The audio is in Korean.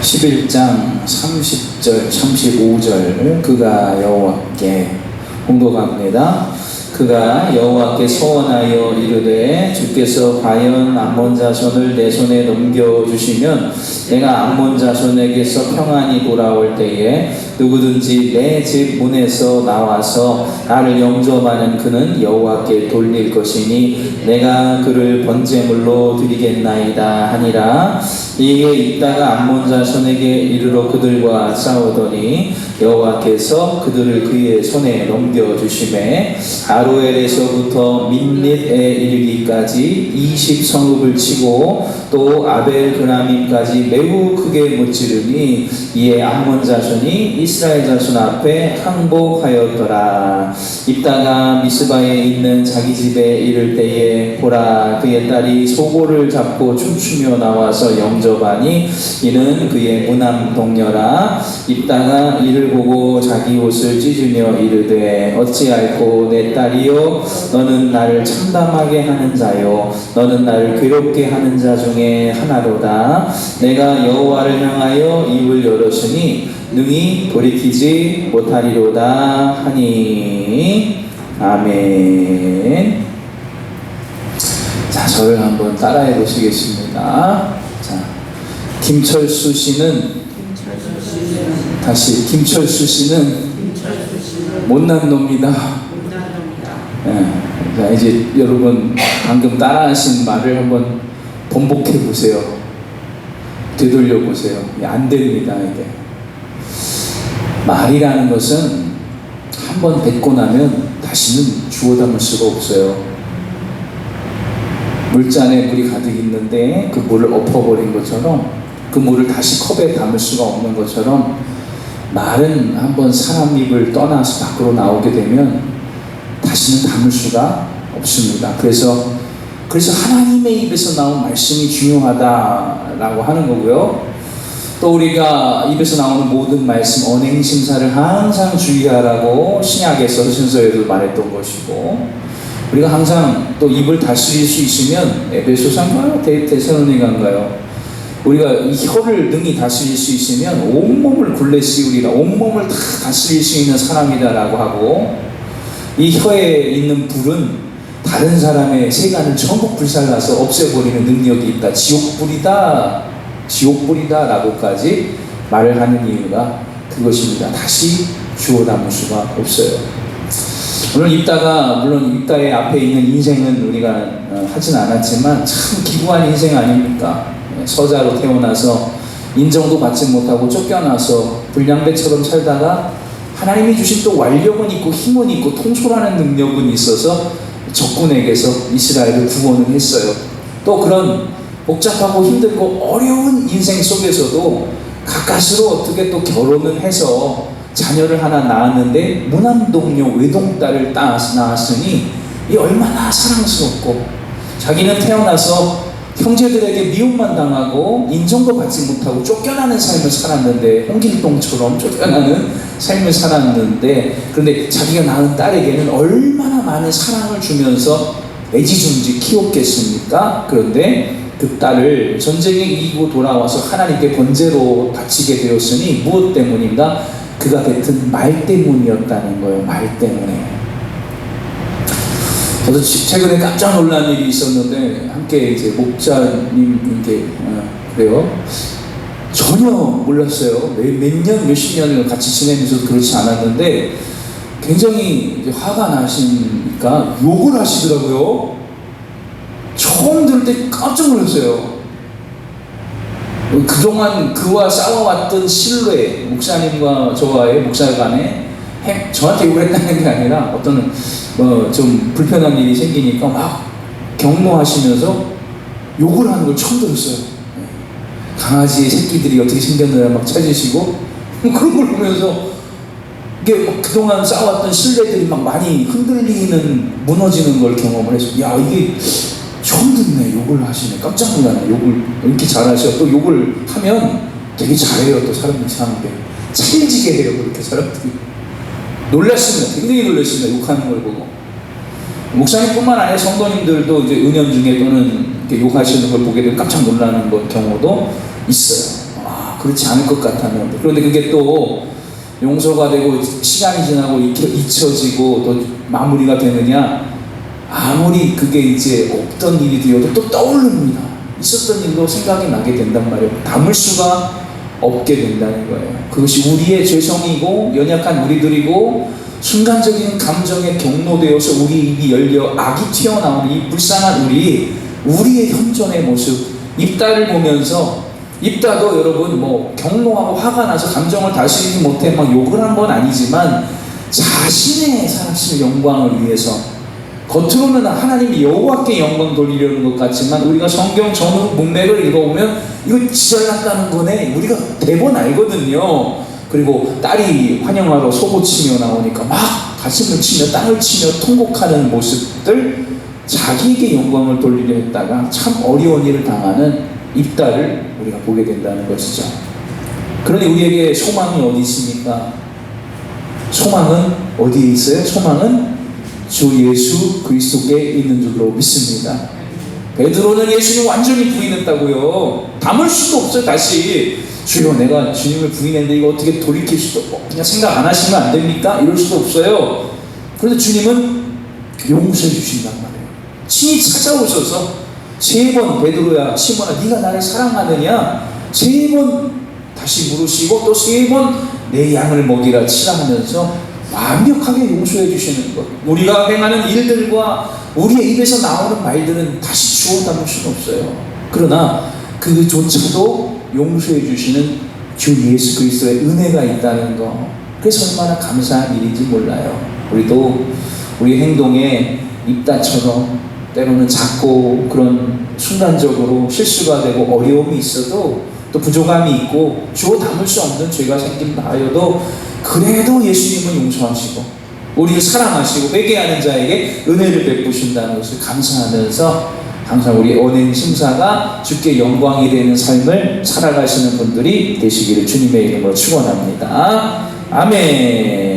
11장 30절, 35절 그가 여호와께 홍도갑니다. 그가 여호와께 소원하여 이르되 주께서 과연 암몬 자손을 내 손에 넘겨 주시면 내가 암몬 자손에게서 평안히 돌아올 때에 누구든지 내 집 문에서 나와서 나를 영접하는 그는 여호와께 돌릴 것이니 내가 그를 번제물로 드리겠나이다 하니라. 이에 있다가 암몬 자손에게 이르러 그들과 싸우더니 여호와께서 그들을 그의 손에 넘겨 주심에 아로엘에서부터 민릿에 이르기까지 20 성읍을 치고 또 아벨 그라밈까지 매우 크게 무찌르니 이에 암몬 자손이 이스라엘 자손 앞에 항복하였더라. 입다가 미스바에 있는 자기 집에 이를 때에 보라 그의 딸이 소고를 잡고 춤추며 나와서 영접하니 이는 그의 무남 동녀라. 입다가 이를 보고 자기 옷을 찢으며 이르되 어찌할꼬 내 딸이요? 너는 나를 참담하게 하는 자요. 너는 나를 괴롭게 하는 자 중에 하나로다. 내가 여호와를 향하여 입을 열었으니 능히 돌이키지 못하리로다 하니 아멘 자 저를 한번 따라해 보시겠습니다 자 김철수 씨는 다시 김철수 씨는 못난 놈이다. 예. 자 이제 여러분 방금 따라하신 말을 한번 번복해 보세요. 되돌려 보세요. 안 됩니다 이게. 말이라는 것은 한 번 뱉고 나면 다시는 주워 담을 수가 없어요. 물잔에 물이 가득 있는데 그 물을 엎어버린 것처럼 그 물을 다시 컵에 담을 수가 없는 것처럼 말은 한 번 사람 입을 떠나서 밖으로 나오게 되면 다시는 담을 수가 없습니다. 그래서 그래서 하나님의 입에서 나온 말씀이 중요하다라고 하는 거고요. 또 우리가 입에서 나오는 모든 말씀 언행 심사를 항상 주의하라고 신약에서 신서에도 말했던 것이고 우리가 항상 또 입을 다스릴 수 있으면 에베소산가요 데살로니가인가요? 우리가 이 혀를 능히 다스릴 수 있으면 온몸을 굴레 씌우리라 온몸을 다 다스릴 수 있는 사람이다라고 하고 이 혀에 있는 불은 다른 사람의 세간을 전부 불살라서 없애버리는 능력이 있다 지옥불이다 지옥불이다라고까지 말을 하는 이유가 그것입니다 다시 주워 담을 수가 없어요 오늘 입다가 물론 입다의 앞에 있는 인생은 우리가 어, 하진 않았지만 참 기구한 인생 아닙니까? 서자로 태어나서 인정도 받지 못하고 쫓겨나서 불량배처럼 살다가 하나님이 주신 또 완력은 있고 힘은 있고 통솔하는 능력은 있어서 적군에게서 이스라엘을 구원을 했어요. 또 그런 복잡하고 힘들고 어려운 인생 속에서도 가까스로 어떻게 또 결혼을 해서 자녀를 하나 낳았는데 무남동녀 외동딸을 낳았으니 이 얼마나 사랑스럽고 자기는 태어나서 형제들에게 미움만 당하고 인정도 받지 못하고 쫓겨나는 삶을 살았는데 홍길동처럼 쫓겨나는 삶을 살았는데 그런데 자기가 낳은 딸에게는 얼마나 많은 사랑을 주면서 애지중지 키웠겠습니까? 그런데 그 딸을 전쟁에 이기고 돌아와서 하나님께 번제로 바치게 되었으니 무엇 때문인가? 그가 뱉은 말 때문이었다는 거예요. 말 때문에. 저도 최근에 깜짝 놀란 일이 있었는데 함께 이제 목자님께 어, 그래요. 전혀 몰랐어요. 몇 년, 몇십 년을 같이 지내면서 그렇지 않았는데 굉장히 화가 나시니까 욕을 하시더라고요. 처음 들을 때 깜짝 놀랐어요. 그동안 그와 싸워왔던 신뢰, 목사님과 저와의 목사 간에 저한테 욕을 했다는 게 아니라 어떤 어, 좀 불편한 일이 생기니까 막 경노하시면서 욕을 하는 걸 처음 들었어요. 네. 강아지 새끼들이 어떻게 생겼느냐 막 찾으시고 그런 걸 보면서 이게 막 그동안 쌓아왔던 신뢰들이 막 많이 흔들리는 무너지는 걸 경험을 해서 야 이게 처음 듣네 욕을 하시네 깜짝 놀라네 욕을 이렇게 잘하셔 또 욕을 하면 되게 잘해요 또 사람들이 사는데 찰지게 해요 그렇게 사람들이 놀랐습니다. 굉장히 놀랐습니다. 욕하는 걸 보고. 목사님뿐만 아니라 성도님들도 이제 은연 중에 또는 욕하시는 걸 보게 되면 깜짝 놀라는 것 경우도 있어요. 아, 그렇지 않을 것 같았는데 그런데 그게 또 용서가 되고 시간이 지나고 잊혀, 잊혀지고 또 마무리가 되느냐 아무리 그게 이제 없던 일이 되어도 또 떠오릅니다. 있었던 일도 생각이 나게 된단 말이에요. 담을 수가 없게 된다는 거예요. 그것이 우리의 죄성이고 연약한 우리들이고 순간적인 감정에 경로되어서 우리 입이 열려 악이 튀어나오는 이 불쌍한 우리 우리의 현존의 모습 입다를 보면서 입다도 여러분 뭐 경로하고 화가 나서 감정을 다스리지 못해 막 욕을 한 건 아니지만 자신의 살아신 영광을 위해서 겉으로는 하나님이 여호와께 영광 돌리려는 것 같지만 우리가 성경 전후 문맥을 읽어보면 이거 지잘났다는 거네 우리가 대본 알거든요 그리고 딸이 환영하러 소고치며 나오니까 막 가슴을 치며 땅을 치며 통곡하는 모습들 자기에게 영광을 돌리려 했다가 참 어려운 일을 당하는 입다를 우리가 보게 된다는 것이죠. 그러니 우리에게 소망이 어디 있습니까? 소망은 어디에 있어요? 소망은 주 예수 그리스도께 있는 줄로 믿습니다. 베드로는 예수님 완전히 부인했다고요. 담을 수도 없어요. 다시 주여 내가 주님을 부인했는데 이거 어떻게 돌이킬 수도 없고 그냥 생각 안 하시면 안 됩니까? 이럴 수도 없어요. 그런데 주님은 용서해 주신단 말이에요. 친히 찾아오셔서 세 번 베드로야 시몬아 네가 나를 사랑하느냐 세 번 다시 물으시고 또 세 번 내 양을 먹이라 치라 하면서 완벽하게 용서해 주시는 것. 우리가 행하는 일들과 우리의 입에서 나오는 말들은 다시 주워 담을 수는 없어요. 그러나 그조차도 용서해 주시는 주 예수 그리스도의 은혜가 있다는 거 그래서 얼마나 감사한 일인지 몰라요. 우리도 우리 행동에 입다처럼 때로는 작고 그런 순간적으로 실수가 되고 어려움이 있어도 또 부족함이 있고 주어 담을 수 없는 죄가 생긴다 하여도 그래도 예수님은 용서하시고 우리를 사랑하시고 회개하는 자에게 은혜를 베푸신다는 것을 감사하면서 항상 우리 언행 심사가 주께 영광이 되는 삶을 살아가시는 분들이 되시기를 주님의 이름으로 축원합니다. 아멘.